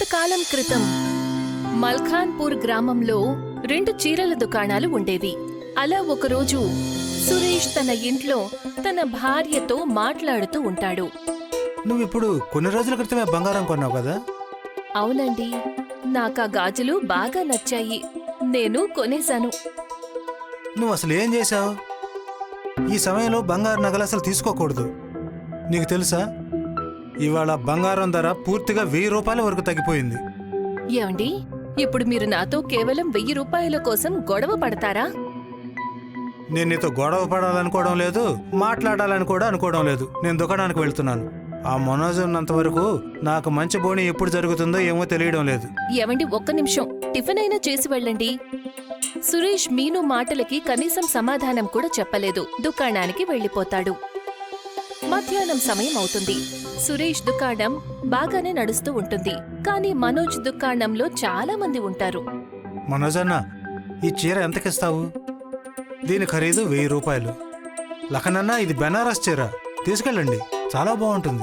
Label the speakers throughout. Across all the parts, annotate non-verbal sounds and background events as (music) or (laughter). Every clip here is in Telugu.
Speaker 1: కొంతకాలం క్రితం మల్ఖాన్పూర్ గ్రామంలో రెండు చీరల దుకాణాలు ఉండేవి. అలా ఒకరోజు సురేష్ తన ఇంట్లో తన భార్యతో మాట్లాడుతూ ఉంటాడు.
Speaker 2: నువ్వు ఇప్పుడు కొన్ని రోజుల క్రితమే బంగారం కొన్నావు కదా?
Speaker 1: అవునండి. నాకా గాజులు బాగా నచ్చాయి. నేను కొనేశాను.
Speaker 2: నువ్వు అసలు ఏం చేశావు? ఈ సమయంలో బంగారు నగలు అసలు తీసుకోకూడదు. నీకు తెలుసా? ఇవాళ బంగారం ధర పూర్తిగా వెయ్యి రూపాయల వరకు తగ్గిపోయింది.
Speaker 1: ఏమండి? ఇప్పుడు మీరు నాతో కేవలం వెయ్యి రూపాయల కోసం గొడవ పడతారా?
Speaker 2: నేను నీతో గొడవ పడాలనుకోవడం లేదు మాట్లాడాలని కూడా అనుకోవడం లేదు. నేను దుకాణానికి వెళ్తున్నాను. ఆ మనోజ్ ఉన్నంత వరకు నాకు మంచి బోణి ఎప్పుడు జరుగుతుందో ఏమో తెలియడం లేదు.
Speaker 1: ఏవండి ఒక్క నిమిషం. టిఫిన్ అయినా చేసి వెళ్ళండి. సురేష్ మీను మాటలకి కనీసం సమాధానం కూడా చెప్పలేదు. దుకాణానికి వెళ్ళిపోతాడు. మధ్యాహ్నం సమయం అవుతుంది. సురేష్ దుకాణం బాగానే నడుస్తూ ఉంటుంది. కానీ మనోజ్ దుకాణంలో చాలా మంది ఉంటారు.
Speaker 2: మనోజ్ అన్న ఈ చీర ఎంతకిస్తావు? దీని ఖరీదు వెయ్యి రూపాయలు. లఖనన్న ఇది బెనారస్ చీర. తీసుకెళ్ళండి చాలా బాగుంటుంది.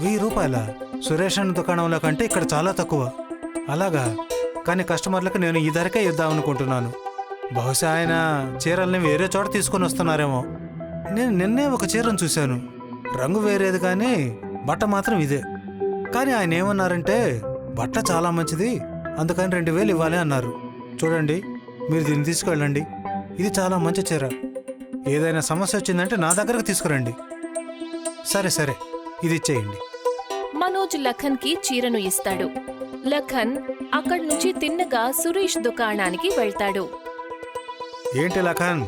Speaker 2: వెయ్యి రూపాయల సురేష్ అన్న దుకాణంలో కంటే ఇక్కడ చాలా తక్కువ. అలాగా? కానీ కస్టమర్లకు నేను ఈ ధరకే ఇద్దాం అనుకుంటున్నాను. బహుశా ఆయన చీరల్ని వేరే చోట తీసుకొని వస్తున్నారేమో. నేను నిన్నే ఒక చీరను చూశాను. రంగు వేరేది కానీ బట్ట మాత్రం ఇదే. కానీ ఆయన ఏమన్నారంటే బట్ట చాలా మంచిది అందుకని రెండు వేలు ఇవ్వాలి అన్నారు. చూడండి మీరు దీన్ని తీసుకెళ్ళండి. ఇది చాలా మంచి చీర. ఏదైనా సమస్య వచ్చిందంటే నా దగ్గరకు తీసుకురండి. సరే సరే ఇది ఇచ్చేయండి.
Speaker 1: మనోజ్ లఖన్కి చీరను ఇస్తాడు. లఖన్ అక్కడి నుంచి తిన్నగా సురేష్ దుకాణానికి వెళ్తాడు.
Speaker 2: ఏంటి లఖన్?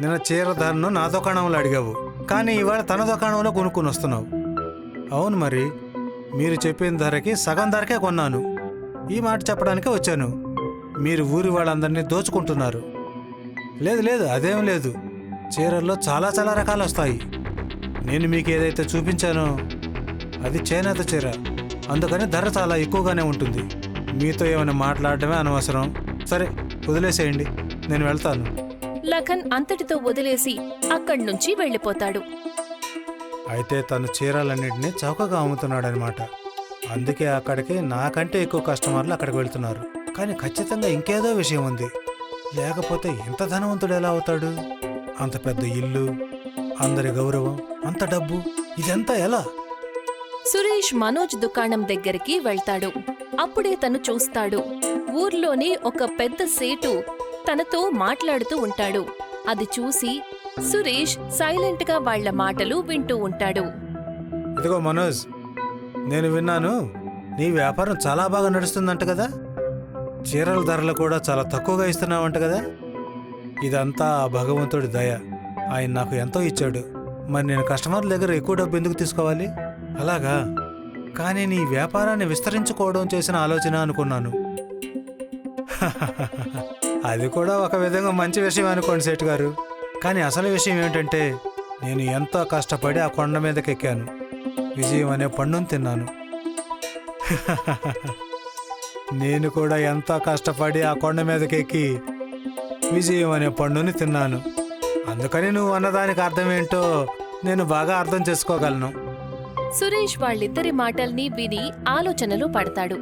Speaker 2: నిన్న చీర ధరను నా దుకాణంలో అడిగావు. కానీ ఇవాళ తన దుకాణంలో కొనుక్కుని వస్తున్నావు. అవును మరి. మీరు చెప్పిన ధరకి సగం ధరకే కొన్నాను. ఈ మాట చెప్పడానికే వచ్చాను. మీరు ఊరి వాళ్ళందరినీ దోచుకుంటున్నారు. లేదు లేదు అదేం లేదు. చీరల్లో చాలా చాలా రకాలు వస్తాయి. నేను మీకు ఏదైతే చూపించానో అది చేనేత చీర. అందుకని ధర చాలా ఎక్కువగానే ఉంటుంది. మీతో ఏమైనా మాట్లాడటమే అనవసరం. సరే వదిలేసేయండి. నేను వెళ్తాను.
Speaker 1: లఖన్ అంతటితో వదిలేసి అక్కడి నుంచి వెళ్ళిపోతాడు.
Speaker 2: అయితే తను చీరలన్నింటినీ చౌకగా అమ్ముతున్నాడనమాట అందుకే అక్కడికి నాకంటే ఎక్కువ కస్టమర్లు అక్కడికి వెళ్తున్నారు. కానీ ఖచ్చితంగా ఇంకేదో విషయం ఉంది. లేకపోతే ఇంత ధనవంతుడు ఎలా అవుతాడు? అంత పెద్ద ఇల్లు అందరి గౌరవం అంత డబ్బు ఇదంతా ఎలా?
Speaker 1: సురేష్ మనోజ్ దుకాణం దగ్గరికి వెళ్తాడు. అప్పుడే తను చూస్తాడు. ఊర్లోనే ఒక పెద్ద సేటు తనతో మాట్లాడుతూ ఉంటాడు. అది చూసి సురేష్ సైలెంట్గా వాళ్ళ మాటలు వింటూ ఉంటాడు.
Speaker 2: ఇదిగో మనోజ్ నేను విన్నాను నీ వ్యాపారం చాలా బాగా నడుస్తుందంట కదా? చీరల ధరలు కూడా చాలా తక్కువగా ఇస్తున్నావంట కదా? ఇదంతా ఆ భగవంతుడి దయ. ఆయన నాకు ఎంతో ఇచ్చాడు. మరి నేను కస్టమర్ల దగ్గర ఎక్కువ డబ్బు ఎందుకు తీసుకోవాలి? అలాగా? కానీ నీ వ్యాపారాన్ని విస్తరించుకోవడం చేసిన ఆలోచన అనుకున్నాను. (laughs) అది కూడా ఒక విధంగా మంచి విషయం అనుకోండి సెట్ గారు. కానీ అసలు విషయం ఏమిటంటే నేను ఎంతో కష్టపడి ఆ కొండ మీదకి ఎక్కాను విజయం అనే పండును తిన్నాను. (laughs) నేను కూడా ఎంతో కష్టపడి ఆ కొండ మీదకి ఎక్కి విజయం అనే పండుని తిన్నాను. అందుకని నువ్వు అన్నదానికి అర్థం ఏంటో నేను బాగా అర్థం చేసుకోగలను.
Speaker 1: సురేష్ వాళ్ళిద్దరి మాటల్ని విని ఆలోచనలో పడతాడు.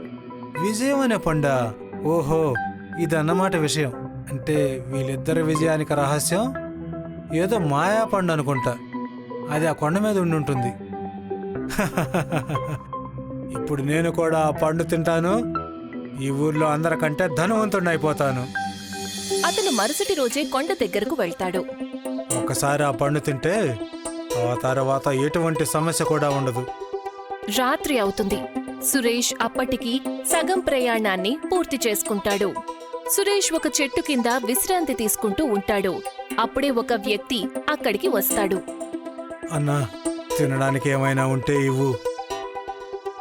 Speaker 2: విజయం అనే పండ ఓహో ఇదన్నమాట విషయం. అంటే వీళ్ళిద్దరి విజయానికి రహస్యం? ఏదో మాయా పండు అనుకుంటా. అది ఆ కొండ మీద ఉండి ఉంటుంది. (laughs) ఇప్పుడు నేను కూడా ఆ పండు తింటాను. ఈ ఊర్లో అందరికంటే ధనవంతుడిని అయిపోతాను.
Speaker 1: అతను మరుసటి రోజే కొండ దగ్గరకు వెళ్తాడు.
Speaker 2: ఒకసారి ఆ పండు తింటే ఆ తర్వాత ఎటువంటి సమస్య కూడా ఉండదు.
Speaker 1: రాత్రి అవుతుంది. సురేష్ అప్పటికి సగం ప్రయాణాన్ని పూర్తి చేసుకుంటాడు. సురేష్ ఒక చెట్టు కింద విశ్రాంతి తీసుకుంటూ ఉంటాడు. అప్పుడే ఒక వ్యక్తి అక్కడికి వస్తాడు.
Speaker 2: అన్నా తినడానికి ఏమైనా ఉంటే ఇవ్వు.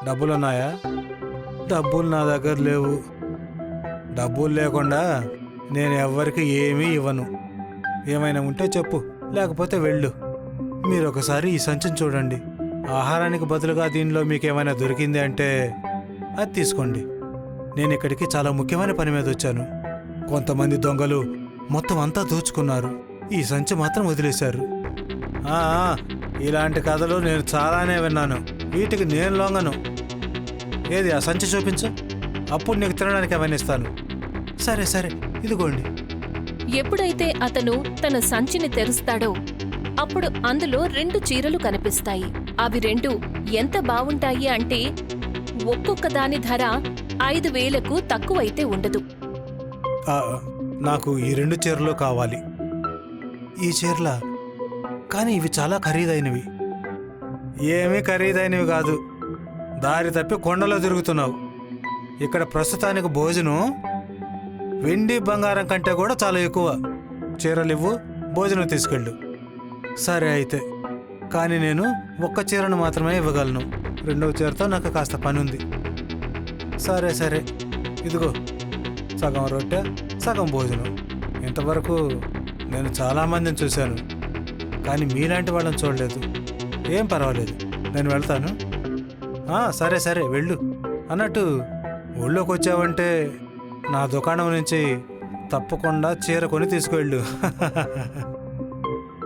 Speaker 2: డబ్బులున్నాయా? డబ్బులు నా దగ్గర లేవు. డబ్బులు లేకుండా నేను ఎవ్వరికి ఏమీ ఇవ్వను. ఏమైనా ఉంటే చెప్పు లేకపోతే వెళ్ళు. మీరు ఒకసారి ఈ సంచిని చూడండి. ఆహారానికి బదులుగా దీనిలో మీకు ఏమైనా దొరికింది అంటే అది తీసుకోండి. నేను ఇక్కడికి చాలా ముఖ్యమైన పని మీద వచ్చాను. కొంతమంది దొంగలు మొత్తం అంతా దోచుకున్నారు. ఈ సంచి మాత్రం వదిలేశారు. ఇలాంటి కథలు నేను చాలానే విన్నాను. వీటికి నేను లొంగను. ఏది ఆ సంచి చూపించు? అప్పుడు నీకు తినడానికి అవన్నీ ఇస్తాను. సరే సరే ఇదిగోండి.
Speaker 1: ఎప్పుడైతే అతను తన సంచిని తెరుస్తాడో అప్పుడు అందులో రెండు చీరలు కనిపిస్తాయి. అవి రెండు ఎంత బావుంటాయి అంటే ఒక్కొక్క దాని ధర ఐదు వేలకు తక్కువైతే ఉండదు.
Speaker 2: నాకు ఈ రెండు చీరలు కావాలి. ఈ చీరల? కానీ ఇవి చాలా ఖరీదైనవి. ఏమీ ఖరీదైనవి కాదు. దారి తప్పి కొండలో తిరుగుతున్నావు. ఇక్కడ ప్రస్తుతానికి భోజనం వెండి బంగారం కంటే కూడా చాలా ఎక్కువ. చీరలు ఇవ్వు భోజనం తీసుకెళ్ళు. సరే అయితే. కానీ నేను ఒక్క చీరను మాత్రమే ఇవ్వగలను. రెండవ చీరతో నాకు కాస్త పని ఉంది సరే సరే. ఇదిగో. సగం రొట్టె సగం భోజనం. ఇంతవరకు నేను చాలామందిని చూశాను. కానీ మీలాంటి వాళ్ళని చూడలేదు. ఏం పర్వాలేదు. నేను వెళ్తాను. సరే సరే వెళ్ళు. అన్నట్టు ఊళ్ళోకి వచ్చావంటే నా దుకాణం నుంచి తప్పకుండా చీర కొని తీసుకువెళ్ళు.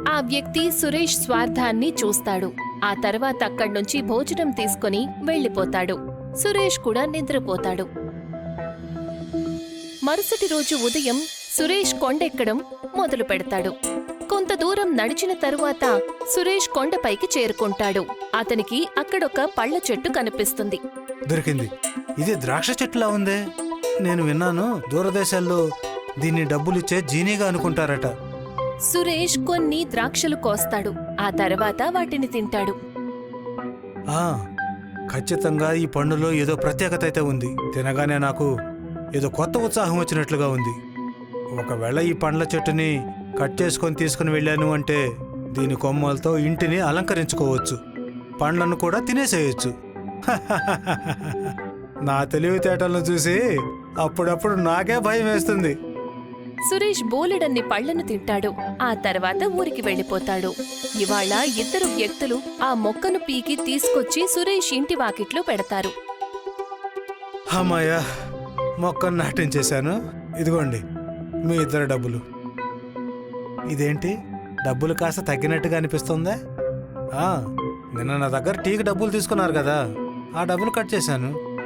Speaker 1: ఆ వ్యక్తి సురేష్ స్వార్థాన్ని చూస్తాడు. ఆ తర్వాత అక్కడి నుంచి భోజనం తీసుకుని వెళ్ళిపోతాడు. సురేష్ కూడా నిద్రపోతాడు. మరుసటి రోజు ఉదయం సురేష్ కొండెక్కడం మొదలు పెడతాడు. కొంత దూరం నడిచిన తరువాత సురేష్ కొండపైకి చేరుకుంటాడు. అతనికి అక్కడొక పళ్ళ చెట్టు కనిపిస్తుంది.
Speaker 2: దొరికింది. ఇది ద్రాక్ష చెట్టులా ఉందే. నేను విన్నాను దూరదేశాల్లో దీన్ని డబ్బులిచ్చే జీనీగా అనుకుంటారట.
Speaker 1: సురేష్ కొన్ని ద్రాక్షలు కోస్తాడు. ఆ తర్వాత వాటిని తింటాడు.
Speaker 2: ఆ ఖచ్చితంగా ఈ పండులో ఏదో ప్రత్యేకత అయితే ఉంది. తినగానే నాకు ఏదో కొత్త ఉత్సాహం వచ్చినట్లుగా ఉంది. ఒకవేళ ఈ పండ్ల చెట్టుని కట్ చేసుకొని తీసుకుని వెళ్ళాను అంటే దీని కొమ్మలతో ఇంటిని అలంకరించుకోవచ్చు. పండ్లను కూడా తినేసేయచ్చు. (laughs) నా తెలివితేటలను చూసి అప్పుడప్పుడు నాకే భయం వేస్తుంది.
Speaker 1: సురేష్ బోలెడన్ని పళ్ళను తింటాడు. ఆ తర్వాత ఊరికి వెళ్ళిపోతాడు. ఇవాళ ఇద్దరు వ్యక్తులు ఆ మొక్కను పీకి తీసుకొచ్చి సురేష్ ఇంటి వాకిట్లో పెడతారు.
Speaker 2: అమ్మాయ మొక్కను నాటించేశాను. ఇదిగోండి. మీ ఇద్దరు డబ్బులు. ఇదేంటి? డబ్బులు కాస్త తగ్గినట్టుగా అనిపిస్తుందా? ఆ, నిన్న నా దగ్గర టీకి డబ్బులు తీసుకున్నారు కదా. ఆ డబ్బులు కట్ చేశాను.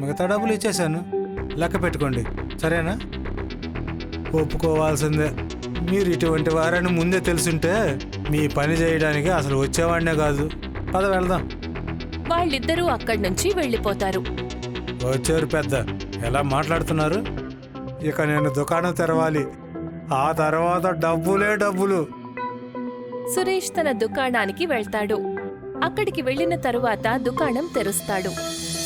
Speaker 2: మిగతా డబ్బులు ఇచ్చేశాను. లెక్క పెట్టుకోండి. సరేనా? ఒప్పుకోవాల్సిందే. మీరు ఇటువంటి వారని ముందే తెలుసుంటే మీ పని చేయడానికి అసలు వచ్చేవాడినే కాదు. పద వెళ్దాం.
Speaker 1: వాళ్ళిద్దరూ అక్కడి నుంచి వెళ్ళిపోతారు.
Speaker 2: వచ్చారు పెద్ద. ఎలా మాట్లాడుతున్నారు? ఇక నేను దుకాణం తెరవాలి. ఆ తర్వాత డబ్బులే డబ్బులు.
Speaker 1: సురేష్ తన దుకాణానికి వెళ్తాడు. అక్కడికి వెళ్ళిన తరువాత దుకాణం తెరుస్తాడు.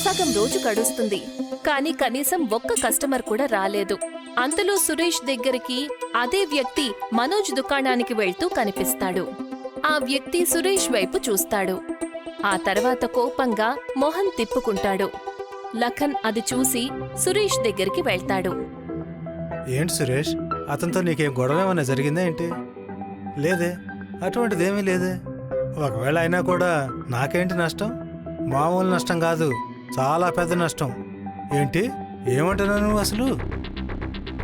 Speaker 1: సగం రోజు గడుస్తుంది. కాని కనీసం ఒక్క కస్టమర్ కూడా రాలేదు. అంతలో సురేష్ దగ్గరికి అదే వ్యక్తి మనోజ్ దుకాణానికి వెళ్తూ కనిపిస్తాడు. ఆ వ్యక్తి సురేష్ వైపు చూస్తాడు. ఆ తర్వాత కోపంగా మొహం తిప్పుకుంటాడు. లఖన్ అది చూసి సురేష్ దగ్గరికి వెళ్తాడు.
Speaker 2: ఏంటి సురేష్? అతనితో నీకేం గొడవ ఏమైనా జరిగిందా ఏంటి? లేదే. అటువంటిదేమీ లేదే. ఒకవేళ అయినా కూడా నాకేంటి నష్టం? మామూలు నష్టం కాదు. చాలా పెద్ద నష్టం. ఏంటి? ఏమంటున్నావు నువ్వు అసలు?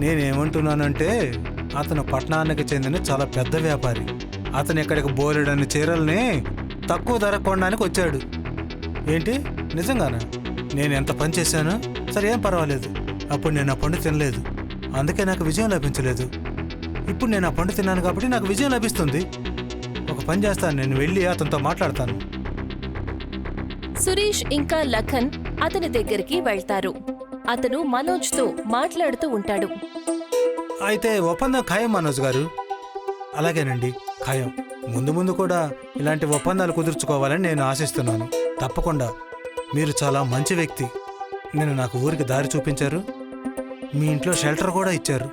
Speaker 2: నేనేమంటున్నానంటే అతను పట్టణానికి చెందిన చాలా పెద్ద వ్యాపారి. అతను ఇక్కడికి బోలెడన్ని చీరల్ని తక్కువ ధర కొనడానికి వచ్చాడు. ఏంటి? నిజంగానా? నేను ఎంత పని చేశాను? సరే ఏం పర్వాలేదు. అప్పుడు నేను ఆ పండు తినలేదు. అందుకే నాకు విజయం లభించలేదు. ఇప్పుడు నేను ఆ పండు తిన్నాను కాబట్టి నాకు విజయం లభిస్తుంది. ఒక పని చేస్తాను నేను వెళ్ళి అతనితో మాట్లాడతాను.
Speaker 1: సురేష్ ఇంకా లఖన్ అతని దగ్గరికి వెళ్తారు. అతను మనోజ్తో మాట్లాడుతూ ఉంటాడు.
Speaker 2: అయితే ఒప్పందం ఖాయం మనోజ్ గారు? అలాగేనండి ఖాయం. ముందు ముందు కూడా ఇలాంటి ఒప్పందాలు కుదుర్చుకోవాలని నేను ఆశిస్తున్నాను. తప్పకుండా. మీరు చాలా మంచి వ్యక్తి. నేను నాకు ఊరికి దారి చూపించారు. మీ ఇంట్లో షెల్టర్ కూడా ఇచ్చారు.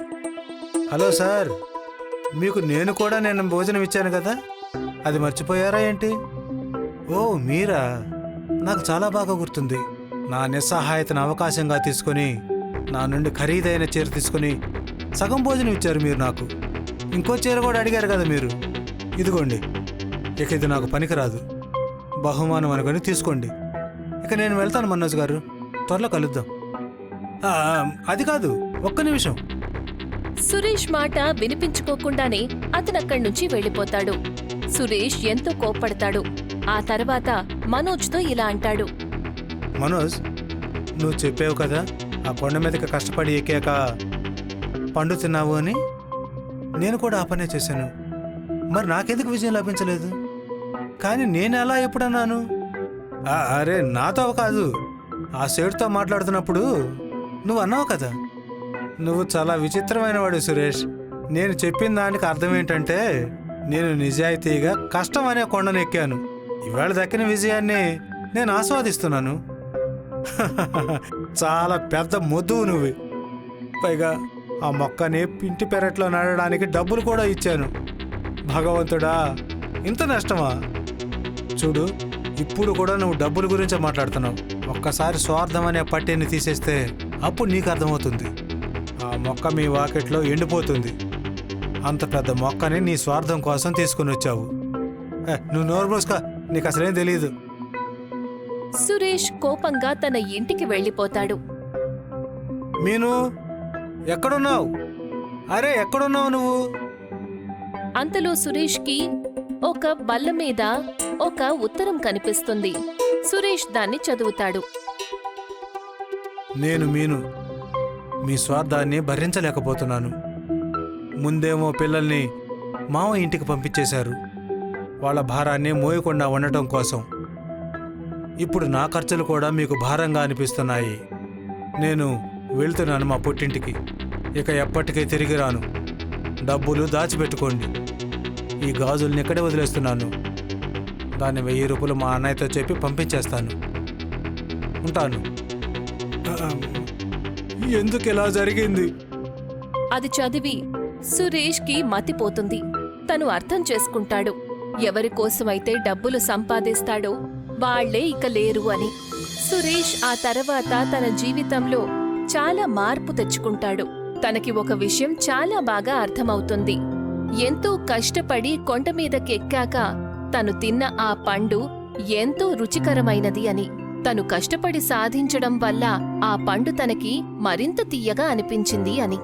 Speaker 2: హలో సార్ మీకు నేను కూడా నేను భోజనం ఇచ్చాను కదా? అది మర్చిపోయారా ఏంటి? ఓ మీరా? నాకు చాలా బాగా గుర్తుంది. నా నిస్సహాయతను అవకాశంగా తీసుకొని నా నుండి ఖరీదైన చీర తీసుకొని సగం భోజనం ఇచ్చారు మీరు నాకు. ఇంకో చీర కూడా అడిగారు కదా మీరు? ఇదిగోండి. ఇక ఇది నాకు పనికిరాదు. బహుమానం అనుకొని తీసుకోండి. ఇక నేను వెళ్తాను మనోజ్ గారు. త్వరలో కలుద్దాం. అది కాదు ఒక్క నిమిషం.
Speaker 1: సురేష్ మాట వినిపించుకోకుండానే అతనక్కడి నుంచి వెళ్ళిపోతాడు. సురేష్ ఎంతో కోప్పడతాడు. ఆ తర్వాత మనోజ్తో ఇలా అంటాడు.
Speaker 2: మనోజ్ నువ్వు చెప్పావు కదా ఆ కొండ మీదకి కష్టపడి ఎక్కాక పండు తిన్నావు అని? నేను కూడా ఆ పనే చేశాను. మరి నాకెందుకు విజయం లభించలేదు? కానీ నేను ఎలా ఎప్పుడన్నాను? అరే నాతో కాదు. ఆ సేటుతో మాట్లాడుతున్నప్పుడు నువ్వు అన్నావు కదా. నువ్వు చాలా విచిత్రమైన వాడు సురేష్. నేను చెప్పిన దానికి అర్థం ఏంటంటే నేను నిజాయితీగా కష్టం అనే కొండను ఎక్కాను. ఇవాళ దక్కిన విజయాన్ని నేను ఆస్వాదిస్తున్నాను. (laughs) చాలా పెద్ద మొద్దువు నువ్వు. పైగా ఆ మొక్కని ఇంటి పెరట్లో నాటడానికి డబ్బులు కూడా ఇచ్చాను. భగవంతుడా ఇంత నష్టమా? చూడు ఇప్పుడు కూడా నువ్వు డబ్బుల గురించే మాట్లాడుతున్నావు. ఒక్కసారి స్వార్థం అనే పట్టీని తీసేస్తే అప్పుడు నీకు అర్థమవుతుంది. ఆ మొక్క మీ వాకెట్లో ఎండిపోతుంది. అంత పెద్ద మొక్కని నీ స్వార్థం కోసం తీసుకుని వచ్చావు. నువ్వు నోరు మూసుకో నీకు అసలేం తెలియదు
Speaker 1: సురేష్ కోపంగా తన ఇంటికి వెళ్ళిపోతాడు.
Speaker 2: మీను ఎక్కడున్నావు? అరే ఎక్కడున్నావు నువ్వు?
Speaker 1: అంతలో సురేష్కి ఒక బల్ల మీద ఒక ఉత్తరం కనిపిస్తుంది. సురేష్ దాన్ని చదువుతాడు.
Speaker 2: నేను మీను. మీ స్వార్థాన్ని భరించలేకపోతున్నాను. ముందేమో పిల్లల్ని మామ ఇంటికి పంపించేశారు. వాళ్ళ భారాన్ని మోయకుండా ఉండటం కోసం. ఇప్పుడు నా ఖర్చులు కూడా మీకు భారంగా అనిపిస్తున్నాయి. నేను వెళ్తున్నాను మా పుట్టింటికి. ఇక ఎప్పటికీ తిరిగి రాను. డబ్బులు దాచిపెట్టుకోండి. ఈ గాజుల్ని ఇక్కడే వదిలేస్తున్నాను. దాన్ని వెయ్యి రూపాయలు మా అన్నయ్యతో చెప్పి పంపించేస్తాను. ఉంటాను. ఎందుకు ఇలా జరిగింది?
Speaker 1: అది చదివి సురేష్కి మతిపోతుంది. తను అర్థం చేసుకుంటాడు. ఎవరి కోసమైతే డబ్బులు సంపాదిస్తాడో వాళ్ళే ఇక లేరు అని. సురేష్ ఆ తర్వాత తన జీవితంలో చాలా మార్పు తెచ్చుకుంటాడు. తనకి ఒక విషయం చాలా బాగా అర్థమవుతుంది. ఎంతో కష్టపడి కొండ మీదకెక్కాక తను తిన్న ఆ పండు ఎంతో రుచికరమైనది అని. తను కష్టపడి సాధించడం వల్ల ఆ పండు తనకి మరింత తీయగా అనిపించింది అని.